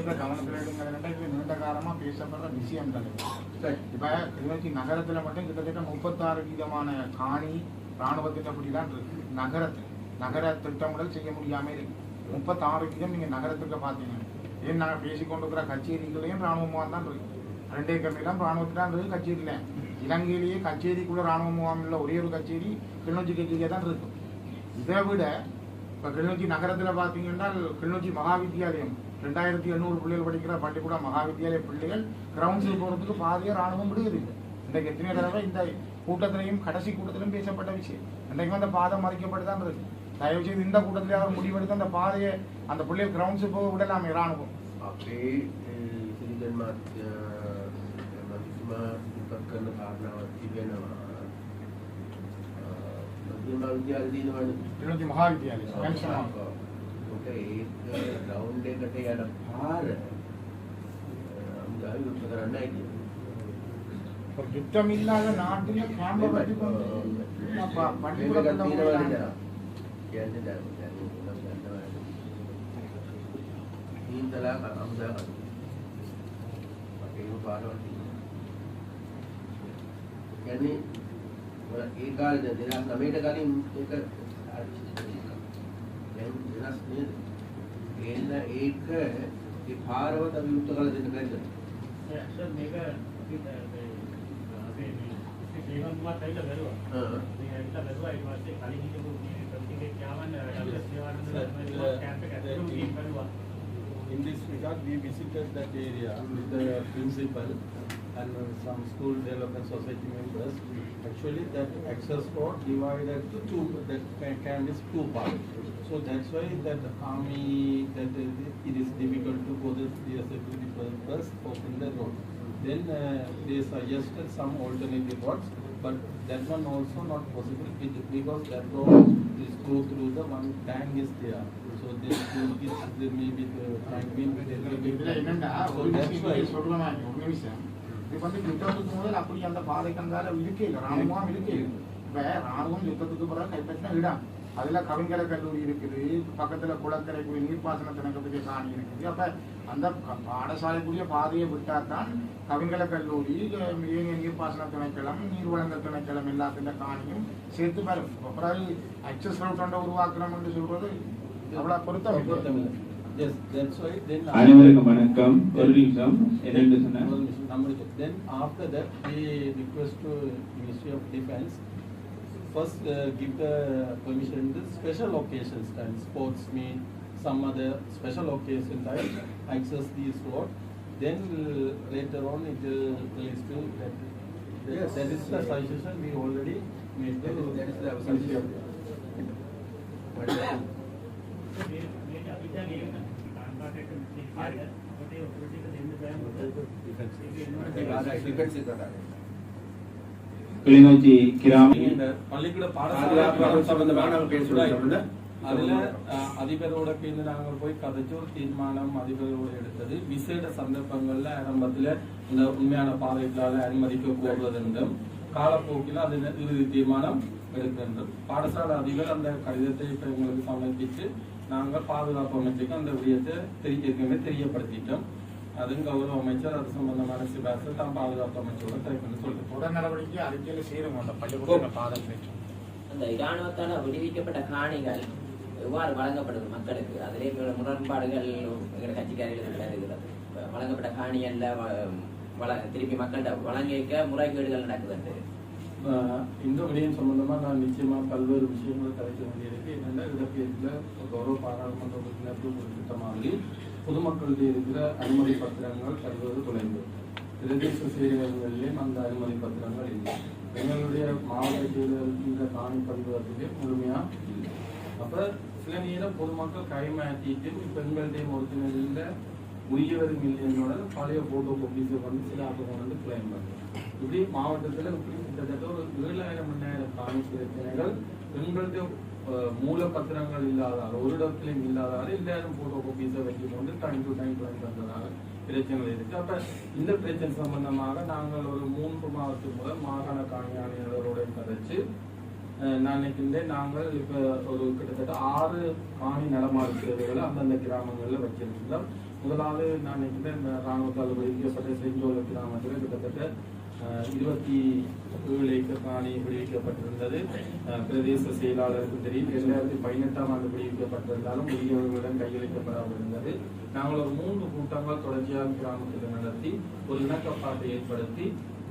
விஷயத்தை கவனத்தில் எடுங்கிறதுனா இது நீண்ட காலமா பேசப்படுற சரி இப்ப கிளிநொச்சி நகரத்துல மட்டும் கிட்டத்தட்ட முப்பத்தாறு வீதமான காணி ராணுவ திட்டப்படி தான் இருக்கு நகரத்தில் நகர திட்டமிடல் செய்ய முடியாம இருக்கு முப்பத்தாறு வீதம் நீங்க நகரத்துக்கு பாத்தீங்கன்னா ஏன் நாங்க பேசிக்கொண்டிருக்கிற கச்சேரிகளையும் ராணுவமாக தான் இருக்கு ரெண்டே கம்மியெல்லாம் ராணுவத்தில் தான் இருக்கு கச்சேரியில இலங்கையிலேயே கச்சேரிக்குள்ள ராணுவ முகாம் உள்ள ஒரே ஒரு கச்சேரி கிளிநொச்சி கச்சேரியா தான் இருக்கு இதை விட இப்போ கிளிநொச்சி நகரத்தில் பார்த்தீங்கன்னா கிளிநொச்சி மகா வித்தியாலயம் ரெண்டாயிரத்தி எண்ணூறு பிள்ளைகள் படிக்கிற பள்ளிக்கூடம் மகா வித்தியாலய பிள்ளைகள் கிரவுண்ட்ஸில் போகிறதுக்கு பாதியாக ராணுவம் விடுகிறது இன்றைக்கு எத்தனை தடவை இந்த கூட்டத்திலையும் கடைசி கூட்டத்திலும் பேசப்பட்ட விஷயம் இன்றைக்கு அந்த பாதை மறைக்கப்பட்டு தான் இருக்கு தயவு செய்து இந்த கூட்டத்திலே அவர் முடிவெடுத்து அந்த பாதையை அந்த பிள்ளைகள் கிரவுண்ட்ஸுக்கு போக விடலாமே ராணுவம் අපේ සිරිගන් මාත්‍ය මතුතුමා ඉපත් කරන කාරණාවක් තිබෙනවා මධ්‍යම විද්‍යාල දිනවනේ கிளிநொச்சி மகா එතකොට ඒක ග්‍රවුන්ඩ් එකට යන පාර අමුදාවි උත්තර කරන්නයි කියන්නේ. චුට්ටම් ඉල්ලාල නාට්‍ය කාණ්ඩ ප්‍රතිපන්න පටිපුර තියෙනවද කියන්නේ දැන් ඉන්දලා අමුදා මට ඒක පාඩමක් තියෙනවා. කියන්නේ ඒ කාලේ දෙනා නමේට කලින් ඒක ඒක ඒ පාරවත විවුර්ත කරලා දෙන්න බැරිද සර් මේක අපිට අපේ මේ සේවන්තුමාත් ඇවිල්ලා බැලුවා. ආ මේ ඇවිල්ලා බැලුවා ඊට පස්සේ කලින් හිටපු මේ ප්‍රතිකේ යාමන් අපේ සේවානන්ද Sir, කැම්ප් එක ඇතුළු the- ගිහින් බැලුවා. In this regard, we visited that area with the principal and some school development society members, actually that access road divided to two, that can, can be two parts. So that's why that army, that it is difficult to go the disability bus open the road. Then uh, they suggested some alternative roads, but that one also not possible because that road is go through the one tank is there. So this is maybe the tank will be. So that's why. விஷயம் இது வந்து யுத்தத்துக்கு முதல் அப்படி அந்த பாதைக்கு அந்தால இருக்கே இல்லை ராணுவம் இருக்கே இல்லை இப்ப ராணுவம் யுத்தத்துக்கு பிறகு கைப்பற்றின இடம் அதுல கவிஞர கல்லூரி இருக்குது பக்கத்துல குளக்கரை கூடிய நீர்ப்பாசன திணக்கத்துக்கு காணி இருக்குது அப்ப அந்த பாடசாலைக்குரிய பாதையை விட்டா தான் கவிஞர கல்லூரி நீர்ப்பாசன திணைக்களம் நீர்வளங்கள் திணைக்களம் எல்லாத்தின காணியும் சேர்த்து வரும் அப்புறம் அக்சஸ் ரோட்டை உருவாக்குறோம் என்று சொல்றது அவ்வளவு பொருத்தம் இல்லை. பொருத்தமில்லை. Yes, that's why then. அனைவருக்கும் வணக்கம் ஒரு நிமிஷம் என்னென்று சொன்ன One minute, number two. Then after that, we request to Ministry of Defence, first uh, give the permission to special occasions time, sports meet, some other special occasion time, access these road. Then uh, later on it will release to that. that- Yes. That is the suggestion we already made. That is- that is the Ministry Kilinochchi கிராம பள்ளிக்கூட பாடசாலை. அதுல அதிபரோட சேர்ந்து நாங்கள் போய் கதைச்சு ஒரு தீர்மானம் அதிபரோட எடுத்தது. விசேட சந்தர்ப்பங்கள்ல ஆரம்பத்துல இந்த உண்மையான பாதைகளால அனுமதிக்க போகிறது என்றும் காலப்போக்கில் அது இறுதி தீர்மானம் எடுக்கின்றது பாடசாலை அதிபர் அந்த கடிதத்தை இப்ப எங்களுக்கு சமர்ப்பிச்சு நாங்கள் பாதுகாப்பு அமைச்சுக்கு அந்த விடயத்தை தெரிய ஏற்கனவே தெரியப்படுத்திட்டோம். அதுவும் கௌரவ அமைச்சர் அது சம்பந்தமான சிபாரிசு தான் பாதுகாப்பு அமைச்சரோட கைப்பற்றி சொல்லிட்டு உடல் நடவடிக்கை அறிக்கையில சேரும் அந்த பள்ளிக்கூட பாதை பிரச்சனை அந்த இராணுவத்தால் விடுவிக்கப்பட்ட காணிகள் எவ்வாறு வழங்கப்படுது மக்களுக்கு? அதிலே முரண்பாடுகள் எங்கள் கட்சிக்காரர்களுக்கு இருக்கிறது. வழங்கப்பட்ட காணிகள்ல வ- வள திருப்பி மக்கள்கிட்ட வழங்கிக்க முறைகேடுகள் நடக்குதுண்டு ஆஹ் இந்த விடயம் சம்பந்தமாக நான் நிச்சயமாக பல்வேறு விஷயங்களை கலைக்க வேண்டியிருக்கு. என்னென்ன இடப்பெயர்ல கௌரவ பாராளுமன்ற உறுப்பினர்கள் குறிப்பிட்ட மாதிரி பொதுமக்களுடைய இருக்கிற அனுமதி பத்திரங்கள் பல்வேறு குறைந்தது பிரதேச செயலகங்களிலேயும் அந்த அனுமதி பத்திரங்கள் இல்லை. எங்களுடைய மாவட்டத்தில் இருக்கின்ற காணி பதிவகத்திலே முழுமையாக இல்லை. அப்போ சில நேரம் பொதுமக்கள் கைமாற்றிட்டு இப்ப எங்களுடைய ஒருத்தினரில் உரியவரும் இல்லையோட பழைய போட்டோ கோப்பீஸை வந்து சில ஆட்டோ வந்து கிளைம் பண்ணுறோம் இப்படி மாவட்டத்தில் கிட்டத்தட்ட ஒரு ஏழாயிரம் எண்ணாயிரம் காணி பிரச்சனைகள் எங்களுடைய மூல மூலப்பத்திரங்கள் இல்லாதால் ஒரு இடத்துலையும் இல்லாதால் எல்லாரும் போட்டோ கோப்பீஸை வச்சு கொண்டு டைம் டு டைம் டைம் பண்ணுறதால பிரச்சனைகள் இருக்கு. அப்ப இந்த பிரச்சனை சம்பந்தமாக நாங்கள் ஒரு மூன்று மாதத்துக்கு முதல் மாகாண காணி ஆணையாளரோட கதைச்சு அஹ் நான் நினைக்கின்றேன் நாங்கள் இப்ப ஒரு கிட்டத்தட்ட ஆறு காணி நடமாடு அந்தந்த கிராமங்களில் வச்சிருக்கிறோம் முதலாவது நான் நினைக்கின்றேன் இந்த ராணுவத்தால் விடுவிக்கப்பட்ட செஞ்சோல கிராமத்தில் கிட்டத்தட்ட இருபத்தி ஏழு ஏக்கர் காணி விடுவிக்கப்பட்டிருந்தது பிரதேச செயலாளருக்கும் தெரியும். இரண்டாயிரத்தி பதினெட்டாம் ஆண்டு விடுவிக்கப்பட்டிருந்தாலும் உரியவர்களிடம் கையளிக்கப்படாமல் இருந்தது நாங்கள் ஒரு மூன்று கூட்டங்கள் தொடர்ச்சியாக கிராமத்தில் நடத்தி ஒரு இணக்கப்பாட்டை ஏற்படுத்தி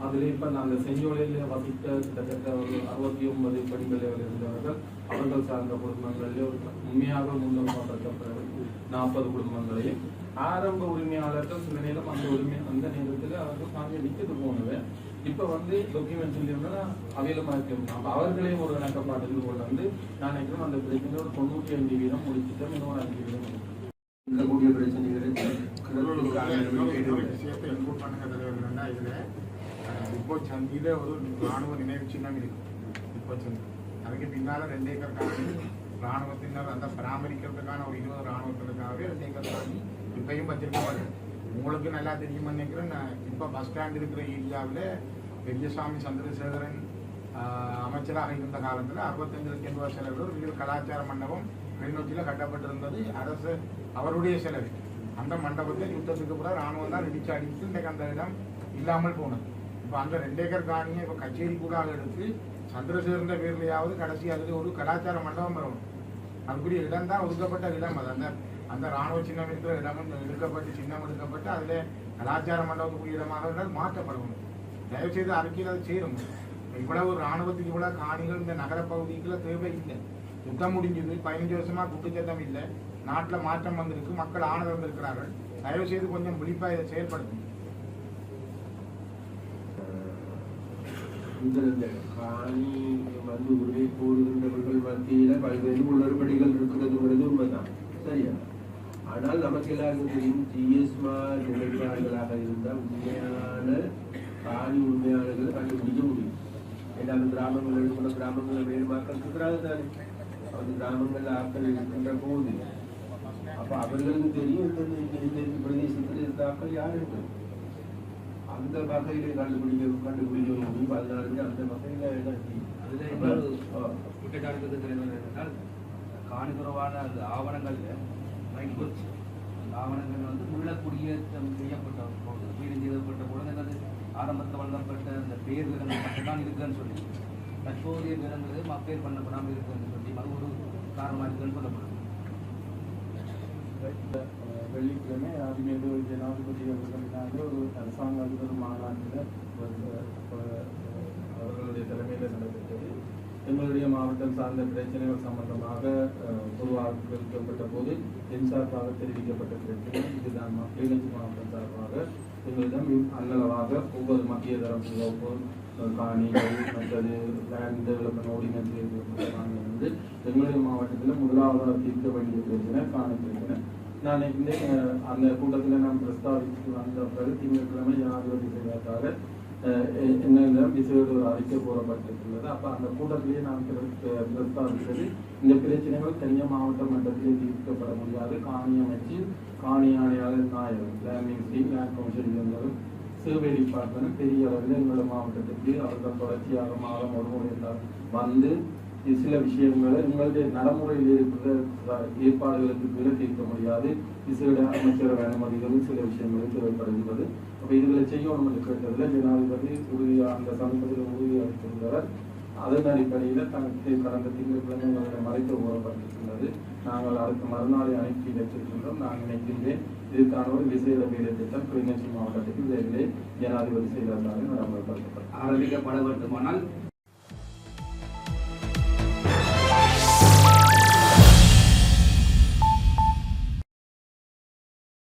அதில் இப்போ நாங்கள் செஞ்சோலையில் வசித்த கிட்டத்தட்ட ஒரு அறுபத்தி ஒன்பது பெண்களில் இருந்தவர்கள் அவர்கள் சார்ந்த குடும்பங்களில் ஒரு உண்மையாக முன்னுரிமைப்படுத்தப்பட்ட நாற்பது குடும்பங்களையும். ஆரம்ப உரிமையாளர்கள் சில நேரம் அந்த உரிமை அந்த நேரத்தில் அவர்கள் தாங்க விற்கிறது போனது. இப்போ வந்து டாக்குமெண்ட் சொல்லியிருந்தா அவையிலுமா இருக்கணும் அப்போ அவர்களையும் ஒரு இணக்கப்பாட்டில் கொண்டு வந்து நான் நினைக்கிறேன் அந்த பிரச்சனை ஒரு தொண்ணூற்றி ஐந்து வீதம் முடிச்சுட்டு இன்னும் அஞ்சு வீதம் இருக்கு. இருக்கக்கூடிய பிரச்சனைகளை இன்னொரு இதுல இப்போ சந்தியில ஒரு ராணுவ நினைவு சின்னம் இருக்கு. இப்போ சந்தி. அதுக்கு பின்னால ரெண்டு ஏக்கர் காணி ராணுவத்தினர் அந்த பராமரிக்கிறதுக்கான ஒரு இருபது ராணுவத்தினருக்காகவே ரெண்டு ஏக்கர் காணி இப்பையும் வச்சிருக்கப்படுது உங்களுக்கு நல்லா தெரியுமா நினைக்கிறேன். இப்போ பஸ் ஸ்டாண்ட் இருக்கிற ஏரியாவில் பெரியசாமி சந்திரசேகரன் அமைச்சராக இருந்த காலத்தில் அறுபத்தஞ்சு லட்சம் ரூபாய் செலவில் ஒரு வீடு கலாச்சார மண்டபம் கிளிநொச்சியில் கட்டப்பட்டிருந்தது. அரசு அவருடைய செலவு. அந்த மண்டபத்தை யுத்தத்துக்கு கூட ராணுவம் தான் இடிச்சு அடித்து இன்றைக்கு அந்த இடம் இல்லாமல் போனது. இப்போ அந்த ரெண்டு ஏக்கர் காணியை இப்போ கச்சேரி கூட எடுத்து சந்திரசேகரந்த பேர்லையாவது கடைசி அதில் ஒரு கலாச்சார மண்டபம் வரணும். அதுக்குரிய இடம் தான் ஒதுக்கப்பட்ட இடம். அது அந்த அந்த ராணுவ சின்னம் இருக்கிற இடமும் எடுக்கப்பட்டு சின்னம் எடுக்கப்பட்டு அதில் கலாச்சார மண்டபத்துக்குரிய இடமாக இருந்தால் மாற்றப்படணும் தயவுசெய்து அறிக்கையில் அது சேரும். இவ்வளவு ராணுவத்துக்கு இவ்வளவு காணிகள் இந்த நகர பகுதிக்குள்ள தேவை இல்லை. யுத்தம் முடிஞ்சது பதினஞ்சு வருஷமா குட்டுச்சத்தம் இல்லை. நாட்டில் மாற்றம் வந்திருக்கு மக்கள் ஆனது வந்திருக்கிறார்கள். தயவு செய்து கொஞ்சம் விழிப்பாக இதை செயல்படுத்தும் இந்த காணி வந்து உரிமை கோருகின்றவர்கள் மத்தியில பல்வேறு குளறுபடிகள் இருக்கிறது தெரியும் ஜிஎஸ்மா நிலைப்பாடுகளாக இருந்தால் உண்மையான காணி உண்மையாளர்களை கண்டுபிடிக்க முடியும். ஏன்னா கிராமங்கள் இருக்கிற கிராமங்களில் வேறு மக்கள் இருக்கிறாங்க தானே? அந்த கிராமங்களில் ஆட்கள் இருக்கின்ற போது. அப்ப அவர்களுக்கு தெரியும் இந்த பிரதேசத்தில் இருந்த ஆட்கள் யார் இருக்கு அந்த வகையில கண்டுபிடிக்க கண்டுபிடிக்க முடியும். அதனால அந்த வகையில அதுல. குற்றச்சாட்டு காணிபுரமான ஆவணங்கள்ல அந்த ஆவணங்கள் வந்து மீளக்குடியேற்றம் செய்யப்பட்ட போது வீடு செய்யப்பட்ட பொழுது என்னது ஆரம்பத்தில் வழங்கப்பட்ட அந்த பேர் விவரங்கள் மட்டும்தான் இருக்குன்னு சொல்லி தற்போதைய விவரங்கள் மப்பேர் பண்ணப்படாமல் இருக்குன்னு சொல்லி அது ஒரு காரணமாக இருக்குன்னு சொல்லப்படுது. வெள்ளிக்கிழமை அதிமேது ஜனாதிபதி அவர்களினால ஒரு அரசாங்க அதிபர் மாநாட்டில் அவர்களுடைய தலைமையில் நடைபெற்றது. எங்களுடைய மாவட்டம் சார்ந்த பிரச்சனைகள் சம்பந்தமாக உருவாக்கப்பட்ட பொதுவாக போது என் சார்பாக தெரிவிக்கப்பட்ட பிரச்சனை. இதுதான் கிளிநொச்சி மாவட்டம் சார்பாக எங்களிடம் அன்னளவாக ஒவ்வொரு மத்திய தரப்பு வகுப்பு காணிகள் மற்றது லேண்ட் டெவலப்மெண்ட் ஓடினன்ஸ் வந்து எங்களுடைய மாவட்டத்தில் முதலாவதாக தீர்க்க வேண்டிய பிரச்சனை காணி பிரச்சனை. நான் இந்த அந்த கூட்டத்தில் நான் பிரஸ்தாவித்து வந்த பிறகு திங்கட்கிழமை ஜனாதிபதி செய்வதற்காக என்ன எ- விசேட ஒரு அறிக்கை போடப்பட்டிருக்கிறது. அப்போ அந்த கூட்டத்திலேயே நாம் பிரஸ்தாபித்தது இந்த பிரச்சனைகள் தனிய மாவட்ட மட்டத்திலே தீர்க்கப்பட முடியாது. காணி அமைச்சு காணி ஆணையாளர் நாயகம் லேண்ட் மினிஸ்ட்ரி லேண்ட் கவுன்சில் இருந்தாலும் சேவை டிபார்ட்மெண்ட் பெரிய அளவில் எங்களோட மாவட்டத்துக்கு அவர்கள் தொடர்ச்சியாக மாதம் ஒரு முறை வந்து சில விஷயங்களை உங்களுடைய நடைமுறையில் இருக்கிற ஏற்பாடுகளுக்கு கீழே தீர்க்க முடியாது. விசேட அமைச்சரவை அனுமதிகளும் சில விஷயங்களும் தேவைப்படுகிறது அப்ப இதுகளை செய்யணும் என்று கேட்டதுல ஜனாதிபதி உறுதியாக அந்த சமீபத்தில் உறுதியளித்திருந்தவர் அதன் அடிப்படையில் தனக்கு கடந்த திங்கட்கிழமை எங்களை மறைத்து கூறப்பட்டிருக்கின்றது நாங்கள் அடுத்த மறுநாளை அனுப்பி வைத்திருக்கின்றோம். நான் நினைக்கின்றேன் இதுக்கான ஒரு விசேட வேலை திட்டம் கிளிநொச்சி மாவட்டத்துக்கு விரைவிலே ஜனாதிபதி செய்ததாக நடைமுறைப்படுத்தப்பட்டது ஆரம்பிக்கப்பட வேண்டுமானால்